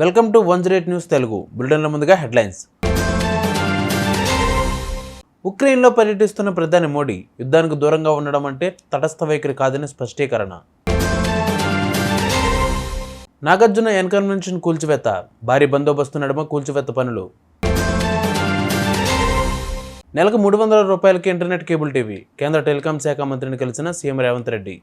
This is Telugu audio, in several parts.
Welcome to one zero news Telugu. బులెటిన్ల ముందుగా హెడ్లైన్స్. ఉక్రెయిన్లో పర్యటిస్తున్న ప్రధాని మోడీ యుద్ధానికి దూరంగా ఉండడం అంటే తటస్థ వైఖరి కాదని స్పష్టీకరణ. నాగార్జున ఎన్కన్వెన్షన్ కూల్చివేత భారీ బందోబస్తు నడుమ కూల్చివేత పనులు. నెలకు మూడు వందల రూపాయలకి ఇంటర్నెట్ కేబుల్ టీవీ కేంద్ర టెలికాం శాఖ మంత్రిని కలిసిన సీఎం రేవంత్ రెడ్డి.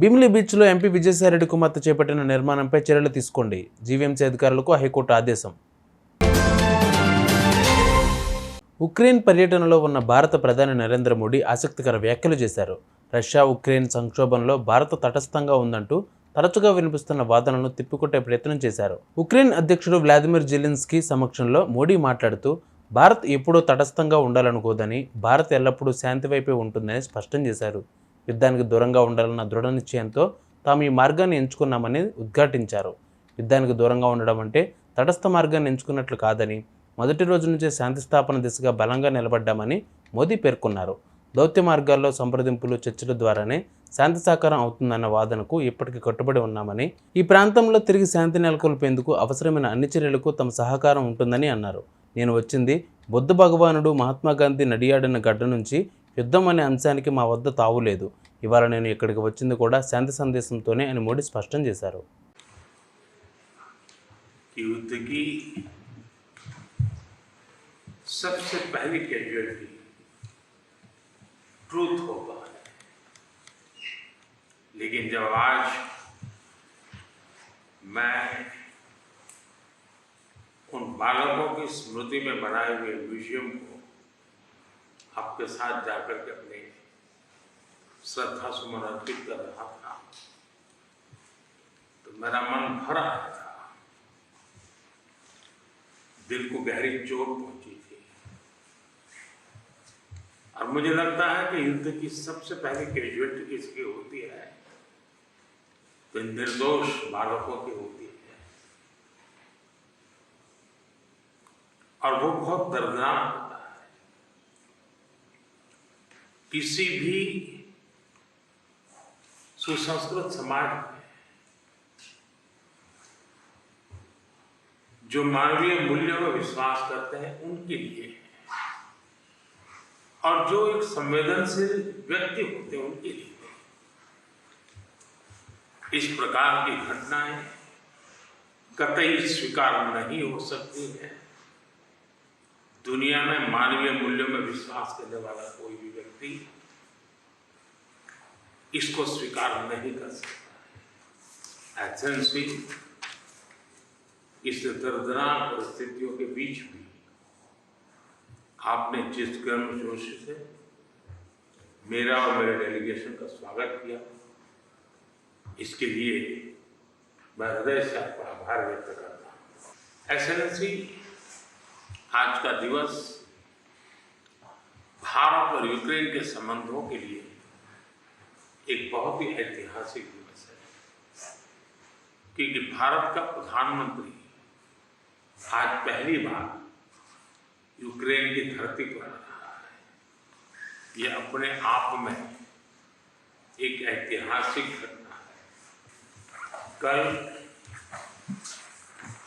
భీమిలి బీచ్లో ఎంపీ విజయసాయిరెడ్డి కుమార్తె చేపట్టిన నిర్మాణంపై చర్యలు తీసుకోండి. జీవీఎంసీ అధికారులకు హైకోర్టు ఆదేశం. ఉక్రెయిన్ పర్యటనలో ఉన్న భారత ప్రధాని నరేంద్ర మోడీ ఆసక్తికర వ్యాఖ్యలు చేశారు. రష్యా ఉక్రెయిన్ సంక్షోభంలో భారత్ తటస్థంగా ఉందంటూ తరచుగా వినిపిస్తున్న వాదనలను తిప్పికొట్టే ప్రయత్నం చేశారు. ఉక్రెయిన్ అధ్యక్షుడు వ్లాదిమిర్ జిలిన్స్కీ సమక్షంలో మోడీ మాట్లాడుతూ భారత్ ఎప్పుడూ తటస్థంగా ఉండాలనుకోదని భారత్ ఎల్లప్పుడూ శాంతి వైపే ఉంటుందని స్పష్టం చేశారు. యుద్ధానికి దూరంగా ఉండాలన్న దృఢ నిశ్చయంతో తాము ఈ మార్గాన్ని ఎంచుకున్నామని ఉద్ఘాటించారు. యుద్ధానికి దూరంగా ఉండడం అంటే తటస్థ మార్గాన్ని ఎంచుకున్నట్లు కాదని మొదటి రోజు నుంచే శాంతి స్థాపన దిశగా బలంగా నిలబడ్డామని మోదీ పేర్కొన్నారు. దౌత్య మార్గాల్లో సంప్రదింపులు చర్చల ద్వారానే శాంతి సాకారం అవుతుందన్న వాదనకు ఇప్పటికీ కట్టుబడి ఉన్నామని ఈ ప్రాంతంలో తిరిగి శాంతి నెలకొల్పేందుకు అవసరమైన అన్ని చర్యలకు తమ సహకారం ఉంటుందని అన్నారు. నేను వచ్చింది బుద్ధ భగవానుడు మహాత్మా గాంధీ నడియాడిన గడ్డ నుంచి యుద్ధం అనే అంశానికి మా వద్ద తావులేదు ఇవాళ నేను ఇక్కడికి వచ్చింది కూడా శాంతి సందేశంతోనే అని మోడీ స్పష్టం చేశారు कि युद्ध की सबसे पहली कैजुअलिटी ट्रूथ होगा लेकिन जब आज मैं उन बालकों की स्मृति में बनाए हुए म्यूजियम को आपके साथ जाकर के अपने श्रद्धा सुमन अर्पित कर रहा था। तो मेरा मन भर आया था। दिल को गहरी चोट पहुँची थी। और मुझे लगता है कि युद्ध की सबसे पहले कैजुअलिटी किसकी होती है? तो निर्दोष बालकों की होती है। और वो बहुत दर्दनाक होता है किसी भी सुसंस्कृत समाज में जो मानवीय मूल्यों में विश्वास करते हैं, उनके लिए। और जो एक संवेदनशील व्यक्ति होते हैं, उनके लिए। इस प्रकार की घटनाएँ कतई स्वीकार नहीं हो सकती है दुनिया में मानवीय मूल्यों में विश्वास करने वाला कोई भी व्यक्ति इसको स्वीकार नहीं कर सकता। एथेंसी इस दर्दनाक परिस्थितियों के बीच भी आपने जिस गर्म जोश से मेरा और मेरे डेलीगेशन का स्वागत किया, इसके लिए मैं हृदय से आपका आभार व्यक्त करता हूँ। एसएनसी आज का दिवस भारत और यूक्रेन के संबंधों के लिए बहुत ही ऐतिहासिक दिवस है। क्योंकि भारत का प्रधानमंत्री आज पहली बार यूक्रेन की धरती पर आ रहा है। यह अपने आप में एक ऐतिहासिक घटना है। कल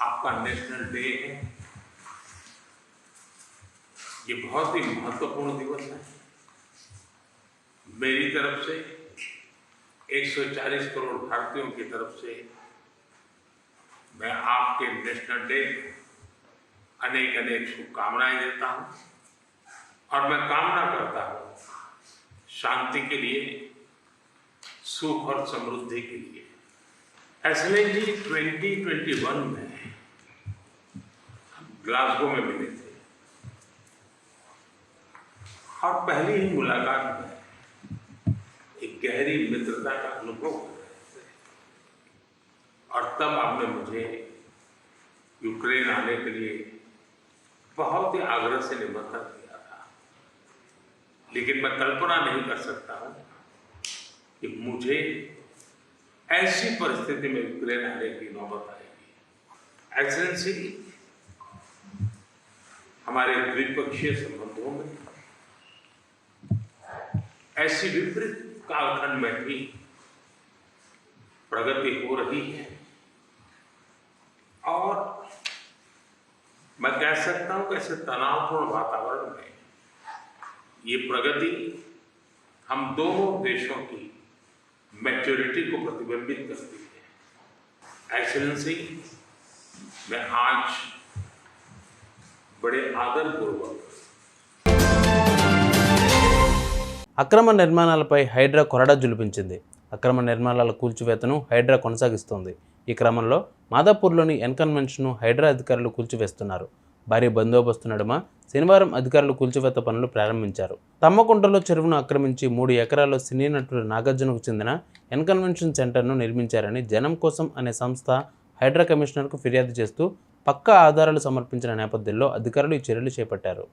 आपका नेशनल डे है। ये बहुत ही महत्वपूर्ण दिवस है। मेरी तरफ़ से 140 करोड़ भारतीयों की तरफ़ से मैं आपके नेशनल डे अनेक अनेक शुभकामनाएँ देता हूँ। और मैं कामना करता हूँ शांति के लिए, सुख और समृद्धि के लिए। ऐसे जी 2021 में हम ग्लासगो में मिले थे। और पहली ही मुलाकात में गहरी मित्रता का अनुभव और तब आपने मुझे यूक्रेन आने के लिए बहुत ही आग्रह से निमंत्रण दिया था। लेकिन मैं कल्पना नहीं कर सकता हूँ कि मुझे ऐसी परिस्थिति में यूक्रेन आने की नौबत आएगी। एक्सेलेंसी हमारे द्विपक्षीय संबंधों में ऐसी विपरीत कालखंड में भी प्रगति हो रही है। और मैं कह सकता हूँ कैसे तनावपूर्ण वातावरण में ये प्रगति हम दोनों देशों की मैच्योरिटी को प्रतिबिंबित करती है। एक्सीलेंसी मैं आज बड़े आदरपूर्वक అక్రమ నిర్మాణాలపై హైడ్రా కొరడా జులిపించింది. అక్రమ నిర్మాణాల కూల్చివేతను హైడ్రా కొనసాగిస్తోంది. ఈ క్రమంలో మాదాపూర్లోని ఎన్కన్వెన్షన్ను హైడ్రా అధికారులు కూల్చివేస్తున్నారు. భారీ బందోబస్తు నడుమ శనివారం అధికారులు కూల్చివేత పనులు ప్రారంభించారు. తమ్మకుంటలో చెరువును ఆక్రమించి మూడు ఎకరాల్లో సినీ నటుడు నాగార్జునకు చెందిన ఎన్కన్వెన్షన్ సెంటర్ను నిర్మించారని జనం కోసం అనే సంస్థ హైడ్రా కమిషనర్కు ఫిర్యాదు చేస్తూ పక్కా ఆధారాలు సమర్పించిన నేపథ్యంలో అధికారులు ఈ చర్యలు చేపట్టారు.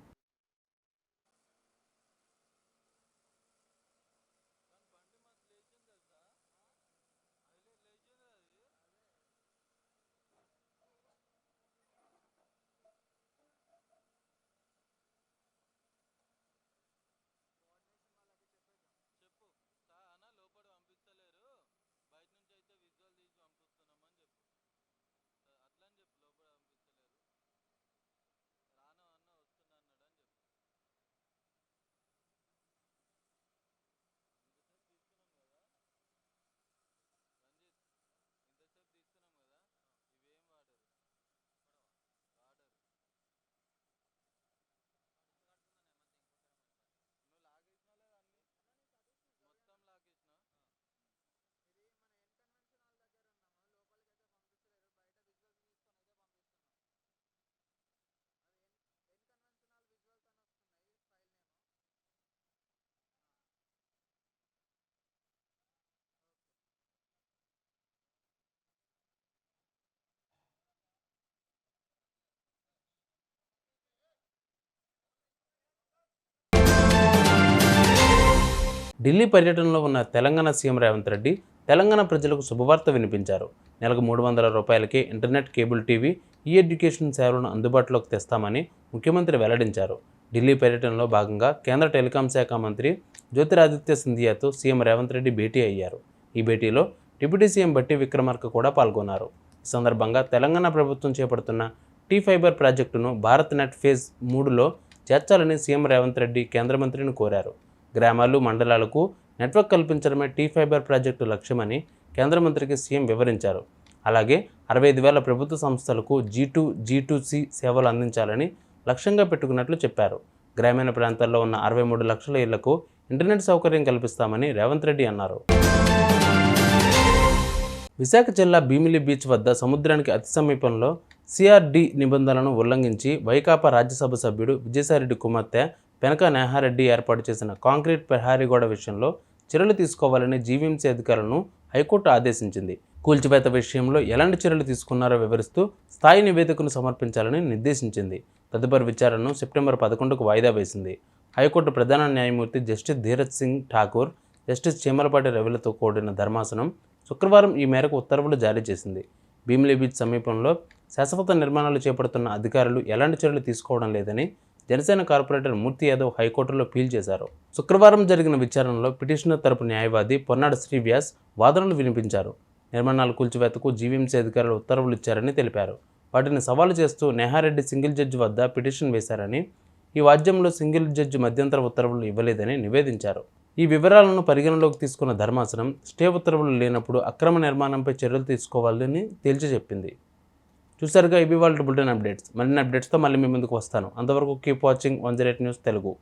ఢిల్లీ పర్యటనలో ఉన్న తెలంగాణ సీఎం రేవంత్ రెడ్డి తెలంగాణ ప్రజలకు శుభవార్త వినిపించారు. నెలకు మూడు వందల రూపాయలకే internet cable TV e education సేవలను అందుబాటులోకి తెస్తామని ముఖ్యమంత్రి వెల్లడించారు. ఢిల్లీ పర్యటనలో భాగంగా కేంద్ర టెలికాం శాఖ మంత్రి జ్యోతిరాదిత్య సింధియాతో సీఎం రేవంత్ రెడ్డి భేటీ అయ్యారు. ఈ భేటీలో డిప్యూటీ సీఎం బట్టి విక్రమార్క కూడా పాల్గొన్నారు. ఈ సందర్భంగా తెలంగాణ ప్రభుత్వం చేపడుతున్న టీ ఫైబర్ ప్రాజెక్టును భారత్ నెట్ ఫేజ్ మూడులో చేర్చాలని సీఎం రేవంత్ రెడ్డి కేంద్ర మంత్రిని కోరారు. గ్రామాలు మండలాలకు నెట్వర్క్ కల్పించడమే టీ ఫైబర్ ప్రాజెక్టు లక్ష్యమని కేంద్ర మంత్రికి సీఎం వివరించారు. అలాగే అరవై ఐదు వేల ప్రభుత్వ సంస్థలకు G two G two C సేవలు అందించాలని లక్ష్యంగా పెట్టుకున్నట్లు చెప్పారు. గ్రామీణ ప్రాంతాల్లో ఉన్న అరవై మూడు లక్షల ఇళ్ళకు ఇంటర్నెట్ సౌకర్యం కల్పిస్తామని రేవంత్ రెడ్డి అన్నారు. విశాఖ జిల్లా భీమిలి బీచ్ వద్ద సముద్రానికి అతి సమీపంలో సిఆర్డి నిబంధనలను ఉల్లంఘించి వైకాపా రాజ్యసభ సభ్యుడు విజయసాయిరెడ్డి కుమార్తె పెనక నేహారెడ్డి ఏర్పాటు చేసిన కాంక్రీట్ ప్రహారీ గోడ విషయంలో చర్యలు తీసుకోవాలని జీవీఎంసీ అధికారులను హైకోర్టు ఆదేశించింది. కూల్చివేత విషయంలో ఎలాంటి చర్యలు తీసుకున్నారో వివరిస్తూ స్థాయి నివేదికను సమర్పించాలని నిర్దేశించింది. తదుపరి విచారణను సెప్టెంబర్ పదకొండుకు వాయిదా వేసింది. హైకోర్టు ప్రధాన న్యాయమూర్తి జస్టిస్ ధీరజ్ సింగ్ ఠాకూర్ జస్టిస్ చీమలపాటి రవిలతో కూడిన ధర్మాసనం శుక్రవారం ఈ మేరకు ఉత్తర్వులు జారీ చేసింది. భీమిలి బీచ్ సమీపంలో శాశ్వత నిర్మాణాలు చేపడుతున్న అధికారులు ఎలాంటి చర్యలు తీసుకోవడం లేదని జనసేన కార్పొరేటర్ మూర్తి యాదవ్ హైకోర్టులో ఫీల్ చేశారు. శుక్రవారం జరిగిన విచారణలో పిటిషనర్ తరపు న్యాయవాది పొన్నాడు శ్రీవ్యాస్ వాదనలు వినిపించారు. నిర్మాణాల కూల్చివేతకు జీవీఎంసీ అధికారులు ఉత్తర్వులు ఇచ్చారని తెలిపారు. వాటిని సవాలు చేస్తూ నెహారెడ్డి సింగిల్ జడ్జి వద్ద పిటిషన్ వేశారని ఈ వాద్యంలో సింగిల్ జడ్జి మధ్యంతర ఉత్తర్వులు ఇవ్వలేదని నివేదించారు. ఈ వివరాలను పరిగణలోకి తీసుకున్న ధర్మాసనం స్టే ఉత్తర్వులు లేనప్పుడు అక్రమ నిర్మాణంపై చర్యలు తీసుకోవాలని తేల్చి చెప్పింది చూసారుగా ఇవి వాళ్ళ బులెటిన్ అప్డేట్స్. మరిన్ని అప్డేట్స్తో మళ్ళీ మీ ముందుకు వస్తాను. అంతవరకు keep watching one zero eight news Telugu.